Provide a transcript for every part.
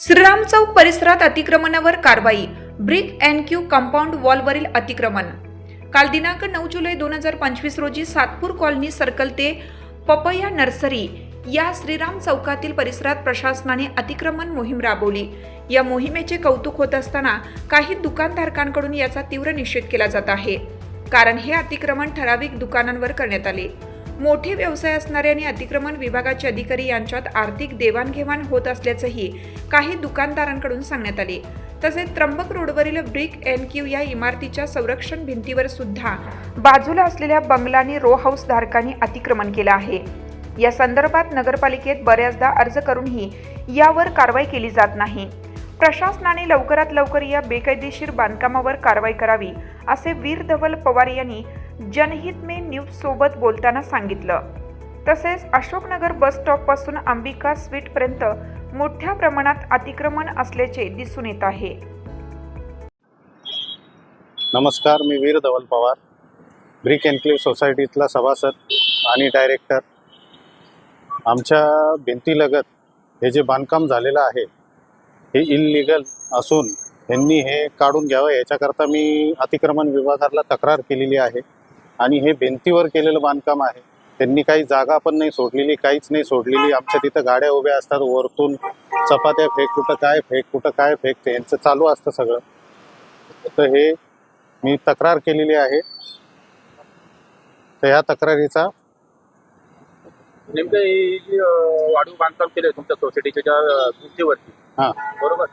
श्रीराम चौक परिसरात अतिक्रमणावर कारवाई. ब्रिक अँड क्यू कंपाऊंड वॉलवरील अतिक्रमण. काल दिनांक नऊ जुलै दोन हजार पंचवीस रोजी सातपूर कॉलनी सर्कल ते पपया नर्सरी या श्रीराम चौकातील परिसरात प्रशासनाने अतिक्रमण मोहीम राबवली. या मोहिमेचे कौतुक होत असताना काही दुकानधारकांकडून याचा तीव्र निषेध केला जात आहे. कारण हे अतिक्रमण ठराविक दुकानांवर करण्यात आले. मोठे व्यवसाय असणारे आणि अतिक्रमण विभागाचे अधिकारी यांच्यात आर्थिक देवाणघेवाण होत असल्याचंही काही दुकानदारांकडून सांगण्यात आले. तसेच त्र्यंबक रोडवरील ब्रिक एन क्यू या इमारतीच्या संरक्षण भिंतीवर सुद्धा बाजूला असलेल्या बंगला आणि रो हाऊस धारकांनी अतिक्रमण केलं आहे. या संदर्भात नगरपालिकेत बऱ्याचदा अर्ज करूनही यावर कारवाई केली जात नाही. प्रशासनाने लवकरात लवकर या बेकायदेशीर बांधकामावर कारवाई करावी असे वीर धवल पवार यांनी जनहित मे न्यूज सोबत बोलताना सांगितलं. तसेच अशोकनगर बस स्टॉपपासून अंबिका स्वीटपर्यंत मोठ्या प्रमाणात अतिक्रमण असल्याचे दिसून येत आहे. नमस्कार मी वीर धवल पवार ब्रिक एन्क्लेव्ह सोसायटीतला सभासद आणि डायरेक्टर आमच्या भिंतीलगत हे जे बांधकाम झालेलं आहे हे इल्लिगल असून यांनी हे काढून घ्यावं याच्याकरता मी अतिक्रमण विभागाला तक्रार केलेली आहे. आणि हे भिंतीवर केलेलं बांधकाम आहे. त्यांनी काही जागा पण नाही सोडलेली काहीच नाही सोडलेली. आमच्या तिथं गाड्या उभ्या असतात वरतून चपात्या फेक कुठं काय फेक कुठं काय फेक ते यांचं चालू असतं सगळं. तर हे मी तक्रार केलेली आहे. तर या तक्रारीचा नेमकं वाढीव बांधकाम केलंय तुमच्या सोसायटीच्या भिंतीवरती. हां. बरोबर?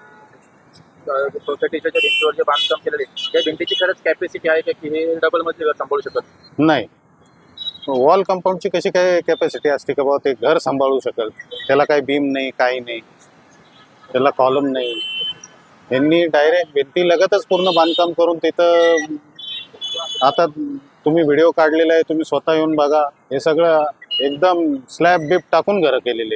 सोसायटीच्या ज्या भिंतीवर जे बांधकाम केलेले त्या भिंतीची खरंच कॅपॅसिटी आहे का की हे डबल मजली घर सांभाळू शकत नाही? वॉल कंपाऊंडची कशी काय कॅपॅसिटी असते का बाबा ते घर सांभाळू शकेल. त्याला काही बीम नाही काही नाही. त्याला कॉलम नाही. यांनी डायरेक्ट भिंती लगतच पूर्ण बांधकाम करून तिथं आता तुम्ही व्हिडिओ काढलेला आहे तुम्ही स्वतः येऊन बघा. हे सगळं एकदम स्लॅब बिप टाकून घरं केलेले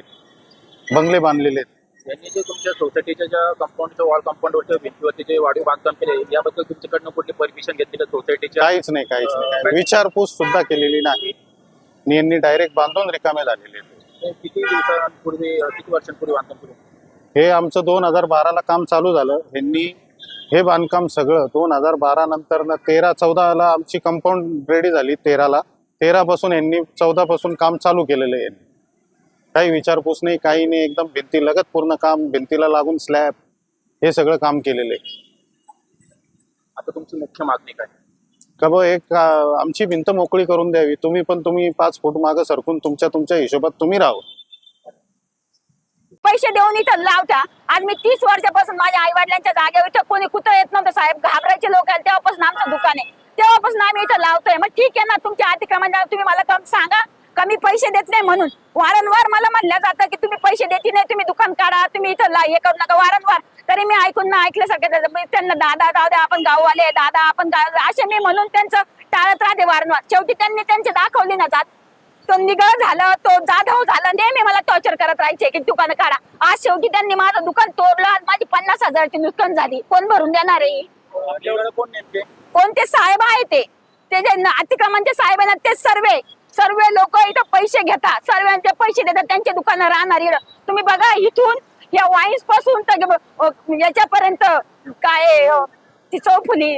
बंगले बांधलेले आहेत. यांनी जे तुमच्या सोसायटीच्या ज्या कंपाऊंडच्या वॉल कंपाऊंडवरच्या भिंतीवरती जे वाढीव बांधकाम केले याबद्दल तुमच्याकडनं कुठली परमिशन घेतली का सोसायटीच्या काहीच नाही काहीच नाही. विचारपूस सुद्धा केलेली नाही. आणि यांनी डायरेक्ट बांधून रिकामे झालेले आहेत. हे किती दिवसांपूर्वी अं, किती वर्षांपूर्वी बांधकाम केलं? हे आमचं दोन हजार बाराला काम चालू झालं. यांनी हे बांधकाम सगळं दोन हजार बारा नंतर तेरा चौदाला आमची कंपाऊंड रेडी झाली तेराला. तेरा पासून यांनी चौदा पासून काम चालू केलेलं आहे यांनी. काही विचारपूस नाही काही नाही. एकदम भिंती लगत पूर्ण काम भिंतीला लागून स्लॅब हे सगळं काम केलेलं आहे. आता तुमची मुख्य मागणी काय? का बा एक आ, आमची भिंत मोकळी करून द्यावी. तुम्ही पण तुम्ही पाच फूट मागं सरकून तुमच्या तुमच्या हिशोबात तुम्ही राहा. पैसे देऊन इथं लावता आज मी तीस वर्षापासून माझ्या आई वडिलांच्या जागेवर इथं कोणी कुठं येत नव्हतं साहेब. घाबरायचे लोक आहेत तेव्हापासून आमचं दुकान आहे. तेव्हापासून आम्ही इथं लावतोय. मग ठीक आहे ना तुमच्या अतिक्रमण तुम्ही मला कम सांगा. कमी पैसे देत नाही म्हणून. वारंवार मला म्हणलं जातं की तुम्ही पैसे देते नाही तुम्ही दुकान काढा तुम्ही इथं हे करू नका. वारंवार. तरी मी ऐकून ना ऐकल्यासारखं त्यांना दादा दादा आपण गाववाले दादा आपण असे मी म्हणून त्यांचं टाळत राहते वारंवार. शेवटी त्यांनी त्यांचे दाखवली ना जात. तो निगळ झालं तो जाधव झालं. नेहमी मला टॉर्चर करत राहायचे की दुकान काढा. आज शेवटी त्यांनी माझं दुकान तोडलं आज माझी पन्नास हजारची नुकसान झाली. कोण भरून देणार आहे? कोणते साहेब आहे ते? जे अतिक्रमणचे साहेब आहे ना ते सर्वे सर्व लोक इथं पैसे घेतात. सर्वांचे पैसे देतात. त्यांचे दुकानं राहणार. तुम्ही बघा इथून या वाईन्सपासून तर याच्यापर्यंत काय ती चौफुली.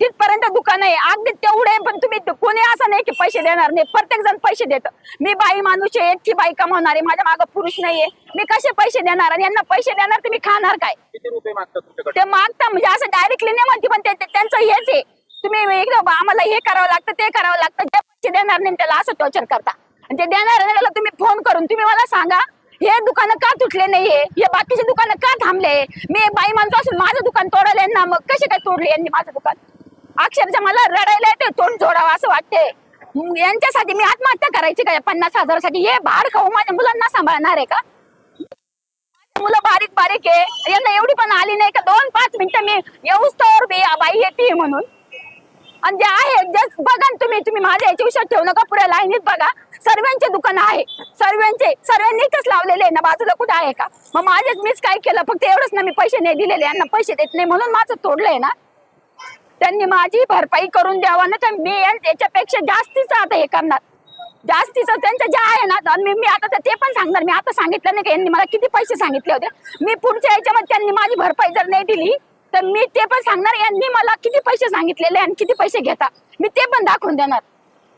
तिथपर्यंत दुकान आहे. अगदी तेवढे पण तुम्ही कोणी असं नाही की पैसे देणार नाही. प्रत्येक जण पैसे देत. मी बाई माणूस आहे एकटी बाई कमावणार. आहे माझ्या मागे पुरुष नाहीये. मी कसे पैसे देणार? आणि यांना पैसे देणार तुम्ही खाणार काय? ते मागता म्हणजे असं डायरेक्टली नाही म्हणते पण त्यांचं हेच आहे. तुम्ही एकदम आम्हाला हे करावं लागतं ते करावं लागतं जे पैसे देणार नाही त्याला असं टॉर्चर करता. आणि ते देणार नाही त्याला तुम्ही फोन करून तुम्ही मला सांगा हे दुकान का तुटले नाहीये? हे बाकीचे दुकानं का थांबले? मी बाई माणसं असून माझं दुकान तोडले ना मग कसे काय तोडले यांनी माझं दुकान? अक्षरशः मला रडायला येते तोंड जोडावं असं वाटते यांच्यासाठी मी आत्महत्या करायची का पन्नास हजारासाठी? हे भाड खाऊ माझ्या मुलांना सांभाळणार आहे का? मुलं बारीक बारीक आहे. यांना एवढी पण आली नाही का? दोन पाच मिनिटं मी येऊच तर बाई येते म्हणून. आणि जे आहे जस्ट बघा ना तुम्ही तुम्ही माझ्या याच्या विषयात ठेवू नका पुढे लाईनीत बघा. सर्वांचे दुकान आहे. सर्वांचे सर्वांनी इथंच लावलेले आहे ना बाजूला कुठे आहे का? मग माझ्याच मीच काय केलं? फक्त एवढंच ना मी पैसे नाही दिलेले यांना पैसे देत नाही म्हणून माझं तोडलंय ना. त्यांनी माझी भरपाई करून द्यावा ना तर मी याच्यापेक्षा जास्तीच आता हे करणार. जास्तीचं त्यांचं जे आहे ना तर मी मी आता तर ते पण सांगणार. मी आता सांगितलं नाही का यांनी मला किती पैसे सांगितले होते. मी पुढच्या याच्यामध्ये त्यांनी माझी भरपाई जर नाही दिली तर मी ते पण सांगणार यांनी मला किती पैसे सांगितलेले आणि किती पैसे घेता. मी ते पण दाखवून देणार.